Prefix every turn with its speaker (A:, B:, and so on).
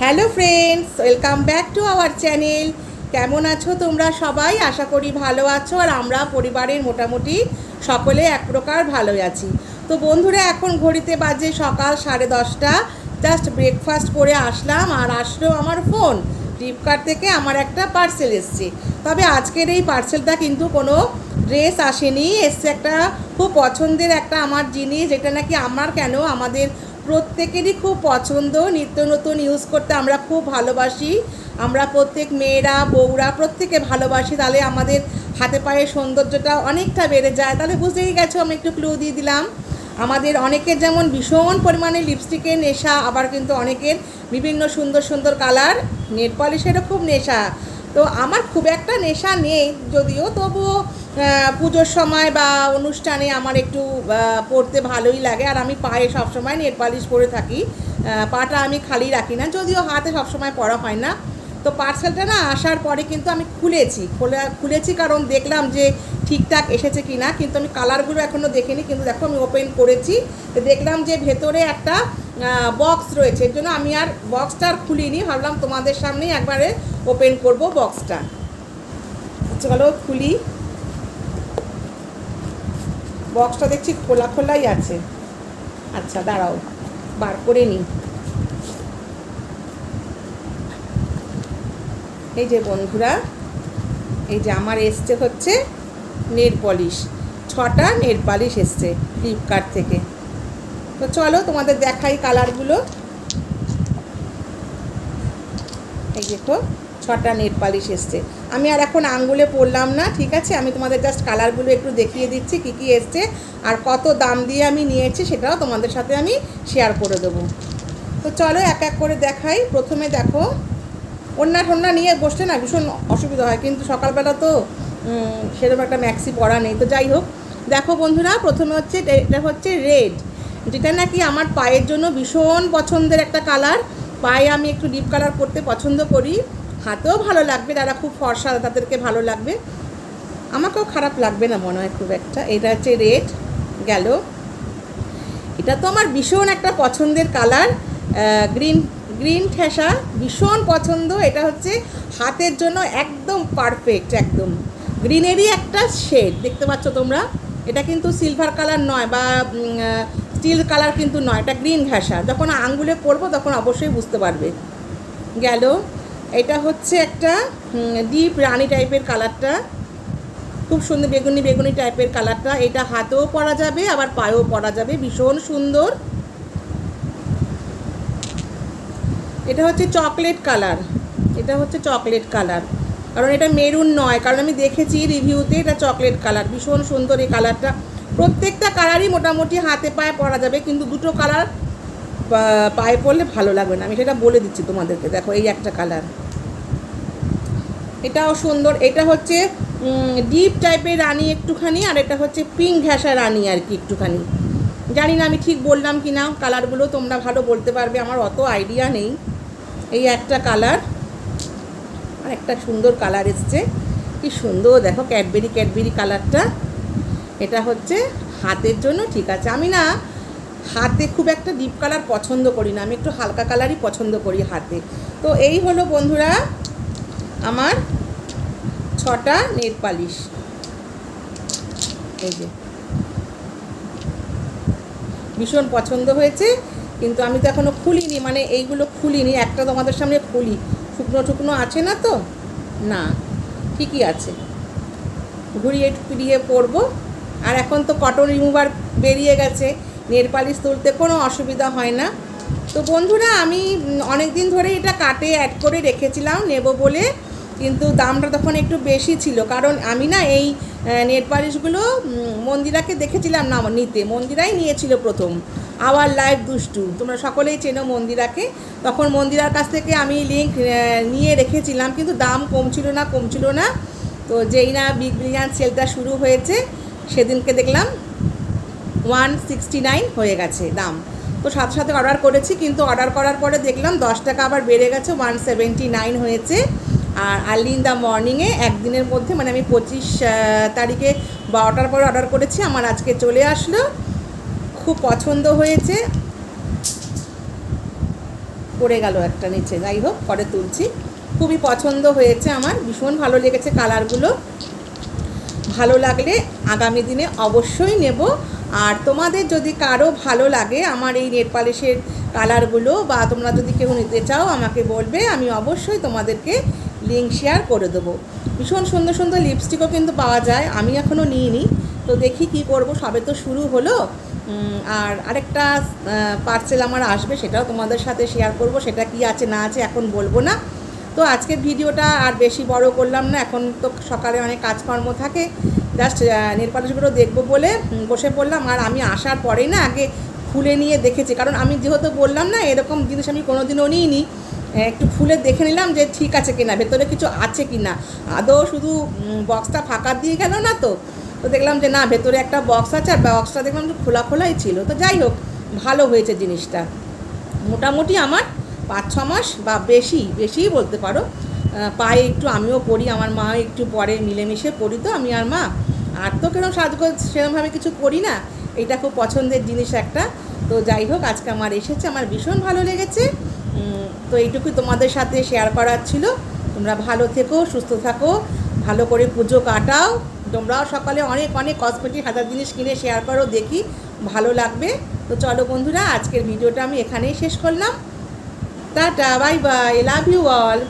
A: Hello friends, welcome back to our channel. কেমন আছো তোমরা সবাই? আশা করি ভালো আছো আর আমরা পরিবারের মোটামুটি সকলে এক প্রকার ভালোই আছি। তো বন্ধুরা, এখন ঘড়িতে বাজে সকাল সাড়ে দশটা। জাস্ট ব্রেকফাস্ট করে আসলাম আর আসলো আমার ফোন। ফ্লিপকার্ট থেকে আমার একটা পার্সেল এসছে। তবে আজকের এই পার্সেলটা কিন্তু কোনো ড্রেস আসেনি। এসছে একটা খুব পছন্দের একটা আমার জিনিস, যেটা নাকি আমার কেন আমাদের প্রত্যেকেরই খুব পছন্দ। নিত্য নতুন ইউজ করতে আমরা খুব ভালোবাসি। আমরা প্রত্যেক মেয়েরা, বউরা প্রত্যেকে ভালোবাসি। তাহলে আমাদের হাতে পায়ের সৌন্দর্যটা অনেকটা বেড়ে যায়। তাহলে বুঝতেই গেছো, আমি একটু ক্লু দিয়ে দিলাম। আমাদের অনেকের যেমন ভীষণ পরিমাণে লিপস্টিকের নেশা, আবার কিন্তু অনেকের বিভিন্ন সুন্দর সুন্দর কালার নেট পলিশেরও খুব নেশা। তো আমার খুব একটা নেশা নেই, যদিও তবুও পুজোর সময় বা অনুষ্ঠানে আমার একটু পরতে ভালোই লাগে। আর আমি পায়ে সবসময় নেট পালিশ পরে থাকি। পাটা আমি খালি রাখি না, যদিও হাতে সবসময় পরা হয় না। তো পার্সেলটা না আসার পরে কিন্তু আমি খুলেছি। খুলে, খুলেছি কারণ দেখলাম যে ঠিকঠাক এসেছে কি না কিন্তু আমি কালারগুলো এখনও দেখিনি। কিন্তু দেখো আমি ওপেন করেছি। দেখলাম যে ভেতরে একটা বক্স রয়েছে। এর জন্য আমি আর বক্সটা আর খুলিনি। ভাবলাম তোমাদের সামনেই একবারে ওপেন করব বক্সটা। চলো খুলি। বক্সটা দেখছি খোলা খোলাই আছে। আচ্ছা দাঁড়াও, বার করে নিই। এই যে বন্ধুরা, এই যে আমার এসছে হচ্ছে নেল পলিশ। ছটা নেল পলিশ এসছে ফ্লিপকার্ট থেকে। তো চলো, তোমাদের দেখাই কালারগুলো। এই দেখো। ছটা নেট পালিশ এসছে। আমি আর এখন আঙ্গুলে পড়লাম না, ঠিক আছে? আমি তোমাদের জাস্ট কালারগুলো একটু দেখিয়ে দিচ্ছি, কী কী এসছে আর কত দাম দিয়ে আমি নিয়েছি সেটাও তোমাদের সাথে আমি শেয়ার করে দেবো। তো চলো এক এক করে দেখাই। প্রথমে দেখো অন্যা ঠন্যা নিয়ে বসলে না ভীষণ অসুবিধা হয়, কিন্তু সকালবেলা তো সেরকম একটা ম্যাক্সি পরা নেই। তো যাই হোক, দেখো বন্ধুরা, প্রথমে হচ্ছে এটা হচ্ছে রেড যেটা নাকি আমার পায়ের জন্য ভীষণ পছন্দের একটা কালার পায়ে আমি একটু ডিপ কালার করতে পছন্দ করি। হাতেও ভালো লাগবে তারা খুব ফর্সা, তাদেরকে ভালো লাগবে। আমাকেও খারাপ লাগবে না মনে হয় খুব একটা। এটা হচ্ছে রেড, গেল। এটা তো আমার ভীষণ একটা পছন্দের কালার গ্রিন গ্রিন ঠেসা, ভীষণ পছন্দ। এটা হচ্ছে হাতের জন্য একদম পারফেক্ট, একদম। গ্রিনেরই একটা শেড, দেখতে পাচ্ছ তোমরা? এটা কিন্তু সিলভার কালার নয় বা স্টিল কালার কিন্তু নয়, এটা গ্রিন ঘাসা যখন আঙ্গুলে পরবো তখন অবশ্যই বুঝতে পারবে। গেল। এটা হচ্ছে একটা ডিপ রানি টাইপের কালারটা খুব সুন্দর বেগুনি বেগুনি টাইপের কালারটা এটা হাতেও পরা যাবে, আবার পায়েও পরা যাবে। ভীষণ সুন্দর। এটা হচ্ছে চকলেট কালার এটা হচ্ছে চকলেট কালার কারণ এটা মেরুন নয়। কারণ আমি দেখেছি রিভিউতে এটা চকলেট কালার ভীষণ সুন্দর এই কালারটা প্রত্যেকটা কালারই মোটামুটি হাতে পায়ে পরা যাবে, কিন্তু দুটো কালার পায়ে পড়লে ভালো লাগবে না। আমি সেটা বলে দিচ্ছি তোমাদেরকে। দেখো, এই একটা কালার এটাও সুন্দর। এটা হচ্ছে ডিপ টাইপের রানী একটুখানি, আর এটা হচ্ছে পিঙ্ক ঘ্যাসা রানী আর কি একটুখানি। জানি না আমি ঠিক বললাম কি না কালারগুলো তোমরা ভালো বলতে পারবে, আমার অত আইডিয়া নেই। এই একটা কালার আর একটা সুন্দর কালার এসছে। কি সুন্দর, দেখো ক্যাডবেরি ক্যাডবেরি কালারটা এটা হচ্ছে হাতের জন্য ঠিক আছে। আমি না হাতে খুব একটা ডিপ কালার পছন্দ করি না, আমি একটু হালকা কালারই পছন্দ করি হাতে। তো এই হলো বন্ধুরা আমার ছটা নেল পালিশ। এই যে। ভীষণ পছন্দ হয়েছে, কিন্তু আমি তো এখনও খুলিনি মানে এইগুলো খুলিনি, একটা তোমাদের সামনে খুলি। শুকনো টুকনো আছে না তো? না, ঠিকই আছে। ঘুরিয়ে ফিরিয়ে পরবো। আর এখন তো কটন রিমুভার বেরিয়ে গেছে। নেল পালিশ তুলতে কোনো অসুবিধা হয় না। তো বন্ধুরা, আমি অনেক দিন ধরে এটা কাটে অ্যাড করে রেখেছিলাম, নেব বলে, কিন্তু দামটা তখন একটু বেশি ছিল। কারণ আমি না এই নেট পালিশগুলো মন্দিরাকে দেখেছিলাম না নিতে, মন্দিরাই নিয়েছিল প্রথম। আওয়ার লাইফ দুষ্টু, তোমরা সকলেই চেনো মন্দিরাকে। তখন মন্দিরার কাছ থেকে আমি লিঙ্ক নিয়ে রেখেছিলাম, কিন্তু দাম কমছিল না কমছিল না। তো যেই না বিগ বিলিয়ান সেলটা শুরু হয়েছে, সেদিনকে দেখলাম ওয়ান সিক্সটি নাইন হয়ে গেছে দাম। তো সাথে সাথে অর্ডার করেছি, কিন্তু অর্ডার করার পরে দেখলাম দশ টাকা আবার বেড়ে গেছে ওয়ান সেভেন্টি নাইন হয়েছে। আর আর্লি ইন দ্য মর্নিংয়ে একদিনের মধ্যে মানে আমি পঁচিশ তারিখে বারোটার পরে অর্ডার করেছি, আমার আজকে চলে আসলো। খুব পছন্দ হয়েছে। পড়ে গেল একটা নিচে, যাই হোক, পরে তুলছি। খুবই পছন্দ হয়েছে আমার, ভীষণ ভালো লেগেছে কালারগুলো ভালো লাগলে আগামী দিনে অবশ্যই নেব। আর তোমাদের যদি কারও ভালো লাগে আমার এই নেট পালিশের কালারগুলো বা তোমরা যদি কেউ নিতে চাও, আমাকে বলবে, আমি অবশ্যই তোমাদেরকে লিঙ্ক শেয়ার করে দেবো। ভীষণ সুন্দর সুন্দর লিপস্টিকও কিন্তু পাওয়া যায়, আমি এখনও নিইনি। তো দেখি কি করব, সবে তো শুরু হলো। আর আরেকটা পার্সেল আমার আসবে, সেটাও তোমাদের সাথে শেয়ার করব, সেটা কি আছে না আছে এখন বলব না। তো আজকের ভিডিওটা আর বেশি বড় করলাম না, এখন তো সকালে অনেক কাজকর্ম থাকে। জাস্ট নেল পালিশগুলো দেখব বলে বসে পড়লাম। আর আমি আসার পরেই না আগে খুলে নিয়ে দেখেছি। কারণ আমি যেহেতু বললাম না, এরকম জিনিস আমি কোনোদিনও নিইনি। একটু খুলে দেখে নিলাম যে ঠিক আছে কিনা, ভেতরে কিছু আছে কিনা। আদৌ শুধু বক্সটা ফাঁকা দিয়ে গেল না তো। তো দেখলাম যে না, ভেতরে একটা বক্স আছে, আর বক্সটা দেখলাম খোলা খোলাই ছিল। তো যাই হোক, ভালো হয়েছে জিনিসটা। মোটামুটি আমার পাঁচ ছ মাস বা বেশি, বেশিই বলতে পারো। পায়ে একটু আমিও পড়ি, আমার মা একটু পরে মিলেমিশে পড়ি তো, আমি আর মা। আর তো কেন সাজগোজ সেরকমভাবে কিছু করি না, এটা খুব পছন্দের জিনিস একটা। তো যাই হোক, আজকে আমার এসেছে, আমার ভীষণ ভালো লেগেছে। তো এইটুকুই তোমাদের সাথে শেয়ার করার ছিল। তোমরা ভালো থেকো, সুস্থ থাকো, ভালো করে পুজো কাটাও। তোমরাও সকালে অনেক অনেক কসমেটিক হাজার জিনিস কিনে শেয়ার করো, দেখি ভালো লাগবে। তো চলো বন্ধুরা, আজকের ভিডিওটা আমি এখানেই শেষ করলাম। Tata bye bye love you all